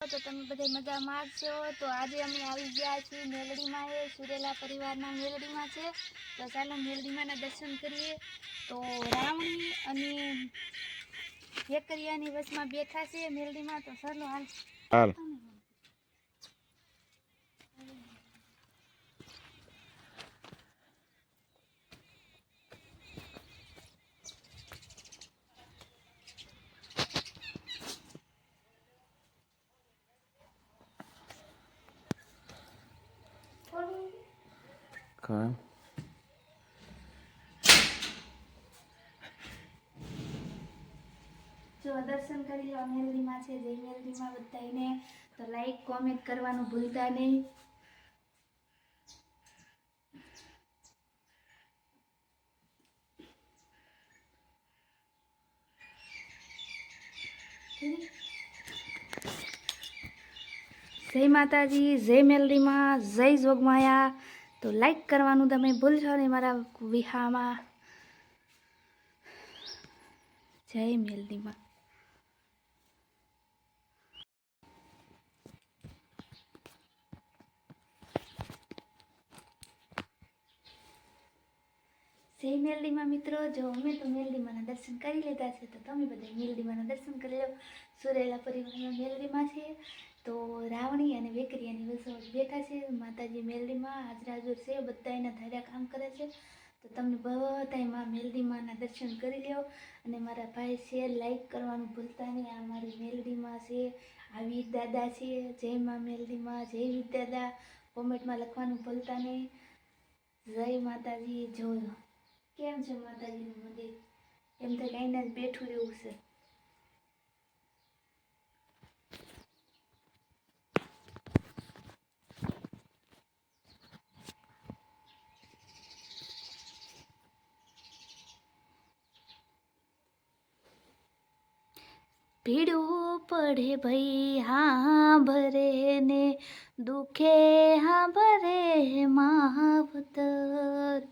તો તમે બધા મજા મારશો તો આજે અમે આવી ગયા છીએ મેલડીમાં એ સુરેલા પરિવારના મેલડીમાં છે. તો ચાલો મેલડીમાંના દર્શન કરીએ. તો રાવણી અને વેકરિયાની વચમાં બેઠા છે મેલડીમાં. તો ચાલો હાલ. હાલ. કામ જો દર્શન કરી લો, મેલડીમાં છે જય મેલડીમાં બધાને તો લાઈક કોમેન્ટ કરવાનું ભૂલતા નહીં. જય માતાજી, જય મેલરીમાં જય જોગમાયા. તો લાઈક કરવાનું તમે ભૂલશો નહીં મારા વિહામાં. જય મેલડીમાં. જય મેલડીમાં મિત્રો, જો અમે તો મેલડીમાંના દર્શન કરી લીધા છે, તો તમે બધા મેલડીમાંના દર્શન કરી લો. સુરેલા પરિવારમાં મેલડીમાં છે. તો રાવણી અને વેકરિયાની વસો બેઠા છે. માતાજી મેલડીમાં હાજરાજુર છે. બધા એના ધાર્યા કામ કરે છે. તો તમને બધાયમાં મેલડીમાંના દર્શન કરી લ્યો. અને મારા ભાઈ છે લાઈક કરવાનું ભૂલતા નહીં. આ મારી મેલડીમાં છે, આ વીર દાદા છે. જય માં મેલડીમાં, જય વીર દાદા. કોમેન્ટમાં લખવાનું ભૂલતા નહીં. જય માતાજી, જોયો. કેમ છે માતાજીનું મંદિર? એમ તો કાંઈ જ બેઠું રહેવું છે. ભીડો પડે ભઈ હા ભરે ને દુખે હા ભરે માવતર.